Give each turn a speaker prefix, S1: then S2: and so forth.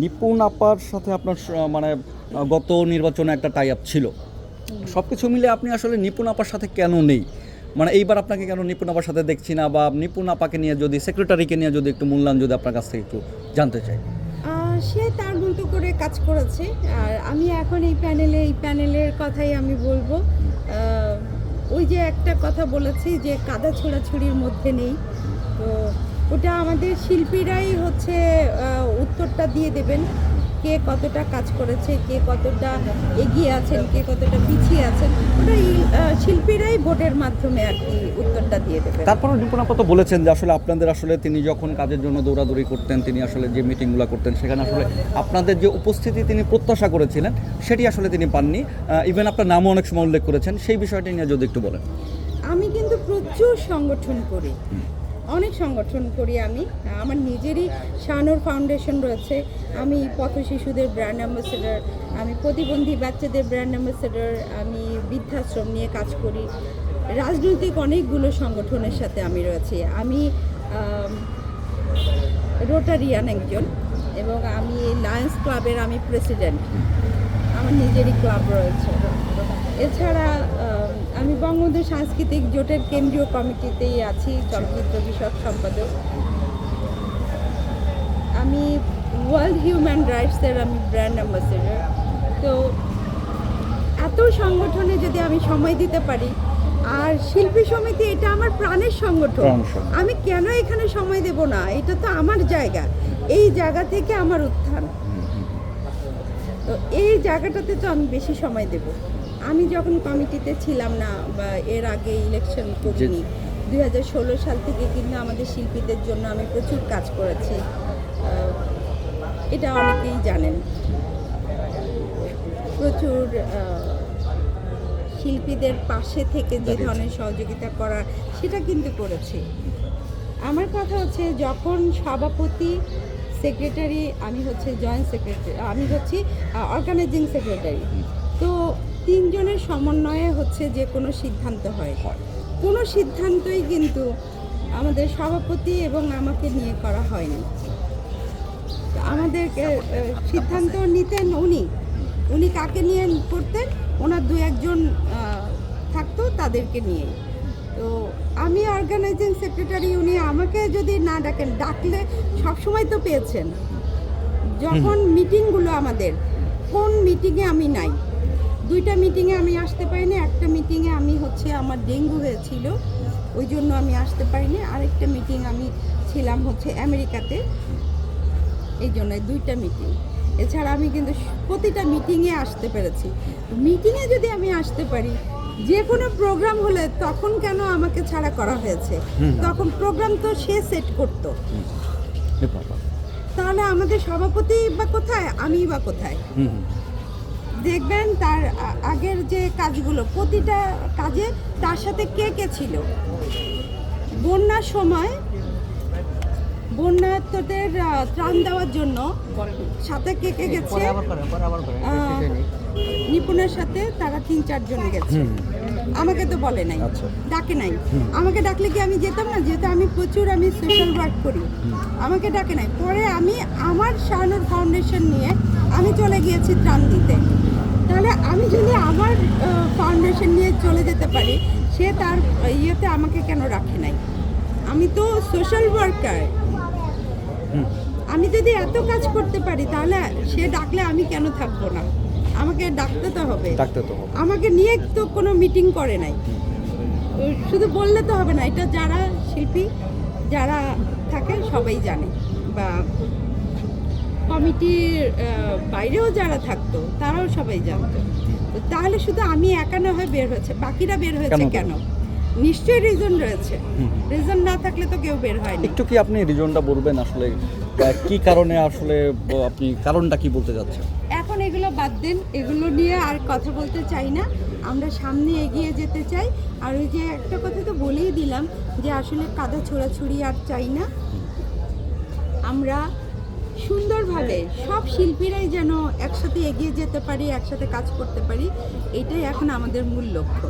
S1: নিপুণ আপার সাথে আপনার মানে গত নির্বাচনে একটা টাই আপ ছিল। সব কিছু মিলে আপনি আসলে নিপুণ আপার সাথে কেন নেই? মানে এইবার আপনাকে কেন নিপুণ আপার সাথে দেখছি না? বা নিপুণ আপাকে নিয়ে যদি সেক্রেটারিকে নিয়ে যদি একটু মূল্যায়ন যদি আপনার কাছ থেকে একটু জানতে চাই।
S2: সে তার মতো করে কাজ করেছে। আর আমি এখন এই প্যানেলে এই প্যানেলের কথাই আমি বলব। ওই যে একটা কথা বলেছি যে কাদা ছোড়াছুড়ির মধ্যে নেই। তো ওটা আমাদের শিল্পীরাই হচ্ছে উত্তরটা দিয়ে দেবেন। কে কতটা কাজ করেছে কে কতটা এগিয়ে আছেন কে কতটা পিছিয়ে আছেন। ওটা এই, শিল্পীরাই ভোটের মাধ্যমে আর কি উত্তরটা দিয়ে দেবেন।
S1: তারপরে নিপুণ আপা তো বলেছেন যে আসলে আপনাদের আসলে তিনি যখন কাজের জন্য দৌড়াদৌড়ি করতেন তিনি আসলে যে মিটিংগুলো করতেন সেখানে আসলে আপনাদের যে উপস্থিতি তিনি প্রত্যাশা করেছিলেন সেটি আসলে তিনি পাননি। ইভেন আপনার নামও অনেক সময় উল্লেখ করেছেন সেই বিষয়টি নিয়ে যদি একটু বলেন।
S2: আমি কিন্তু প্রচুর সংগঠন করি। অনেক সংগঠন করি আমি। আমার নিজেরই শাহানুর ফাউন্ডেশন রয়েছে। আমি পথ শিশুদের ব্র্যান্ড অ্যাম্বাসেডার আমি প্রতিবন্ধী বাচ্চাদের ব্র্যান্ড অ্যাম্বাসেডার আমি বৃদ্ধাশ্রম নিয়ে কাজ করি। রাজনৈতিক অনেকগুলো সংগঠনের সাথে আমি রয়েছি। আমি রোটারিয়ান একজন এবং আমি লায়ন্স ক্লাবের আমি প্রেসিডেন্ট আমার নিজেরই ক্লাব রয়েছে। এছাড়া আম, বঙ্গবন্ধু সাংস্কৃতিক জোটের কেন্দ্রীয় কমিটিতেই আছি চলচ্চিত্র বিষয়ক সম্পাদক। আমি ওয়ার্ল্ড হিউম্যান রাইটসের আমি ব্র্যান্ড অ্যাম্বাসেডর তো এত সংগঠনে যদি আমি সময় দিতে পারি আর শিল্পী সমিতি এটা আমার প্রাণের সংগঠন। আমি কেন এখানে সময় দেব না? এটা তো আমার জায়গা। এই জায়গা থেকে আমার উত্থান। তো এই জায়গাটাতে তো আমি বেশি সময় দেব। আমি যখন কমিটিতে ছিলাম না বা এর আগে ইলেকশন করিনি দুই হাজার ষোলো সাল থেকে কিন্তু আমাদের শিল্পীদের জন্য আমি প্রচুর কাজ করেছি। এটা অনেকেই জানেন। প্রচুর শিল্পীদের পাশে থেকে যে ধরনের সহযোগিতা করা সেটা কিন্তু করেছি। আমার কথা হচ্ছে যখন সভাপতি সেক্রেটারি আমি হচ্ছে জয়েন্ট সেক্রেটারি আমি হচ্ছি অর্গানাইজিং সেক্রেটারি তো তিনজনের সমন্বয়ে হচ্ছে যে কোনো সিদ্ধান্ত হয়। কোনো সিদ্ধান্তই কিন্তু আমাদের সভাপতি এবং আমাকে নিয়ে করা হয়নি। আমাদেরকে সিদ্ধান্ত নিতেন উনি। উনি কাকে নিয়ে করতেন? ওনার দু একজন থাকতো তাদেরকে নিয়ে। তো আমি অর্গানাইজিং সেক্রেটারি উনি আমাকে যদি না ডাকেন ডাকলে সবসময় তো পেয়েছেন। যখন মিটিংগুলো আমাদের কোন মিটিংয়ে আমি নাই। দুইটা মিটিংয়ে আমি আসতে পারিনি একটা মিটিংয়ে আমি হচ্ছে আমার ডেঙ্গু হয়েছিল ওই জন্য আমি আসতে পারিনি। আরেকটা মিটিং আমি ছিলাম হচ্ছে আমেরিকাতে এই জন্য দুইটা মিটিং এছাড়া আমি কিন্তু প্রতিটা মিটিংয়ে আসতে পেরেছি। মিটিংয়ে যদি আমি আসতে পারি যে কোনো প্রোগ্রাম হলে তখন কেন আমাকে ছাড়া করা হয়েছে? তখন প্রোগ্রাম তো সে সেট করতো। তাহলে আমাদের সভাপতি বা কোথায়? আমি বা কোথায়? দেখবেন তার আগের যে কাজগুলো প্রতিটা কাজে তার সাথে কে কে ছিল? বন্যার সময় বন্যার্থদের ত্রাণ দেওয়ার জন্য সাথে কে কে গেছে? নিপুণের সাথে তারা তিন চারজন গেছে। আমাকে তো বলে নাই
S1: আচ্ছা।
S2: ডাকে নাই। আমাকে ডাকলে কি আমি যেতাম না? যেহেতু আমি প্রচুর আমি সোশ্যাল ওয়ার্ক করি। আমাকে ডাকে নাই। পরে আমি আমার শাহানুর ফাউন্ডেশন নিয়ে আমি চলে গিয়েছি ত্রাণ দিতে। আমি যদি আমার ফাউন্ডেশন নিয়ে চলে যেতে পারি সে তার ইয়েতে আমাকে কেন রাখে নাই? আমি তো সোশ্যাল ওয়ার্কার আমি যদি এত কাজ করতে পারি তাহলে সে ডাকলে আমি কেন থাকব না? আমাকে ডাকতে তো হবে।
S1: ডাকতে তো হবে।
S2: আমাকে নিয়ে তো কোনো মিটিং করে নাই। শুধু বললে তো হবে না এটা যারা শিল্পী যারা থাকে সবাই জানে। বা কমিটির বাইরেও যারা থাকতো তারাও সবাই জানতো। তাহলে শুধু আমি একা না হয়ে বের হয়েছে বাকিরা বের হয়েছে
S1: কেন?
S2: নিশ্চয়ই রিজন রয়েছে। রিজন না থাকলে তো কেউ বের হয়নি।
S1: একটু কি আপনি রিজনটা বলবেন আসলে কি কারণে আসলে আপনি কারণটা কি বলতে যাচ্ছেন
S2: এখন এগুলো বাদ দেন এগুলো নিয়ে আর কথা বলতে চাই না। আমরা সামনে এগিয়ে যেতে চাই। আর ওই যে একটা কথা তো বলেই দিলাম যে আসলে কাদা ছোড়াছুড়ি আর চাই না। আমরা সুন্দরভাবে সব শিল্পীরাই যেন একসাথে এগিয়ে যেতে পারি, একসাথে কাজ করতে পারি, এটাই এখন আমাদের মূল লক্ষ্য।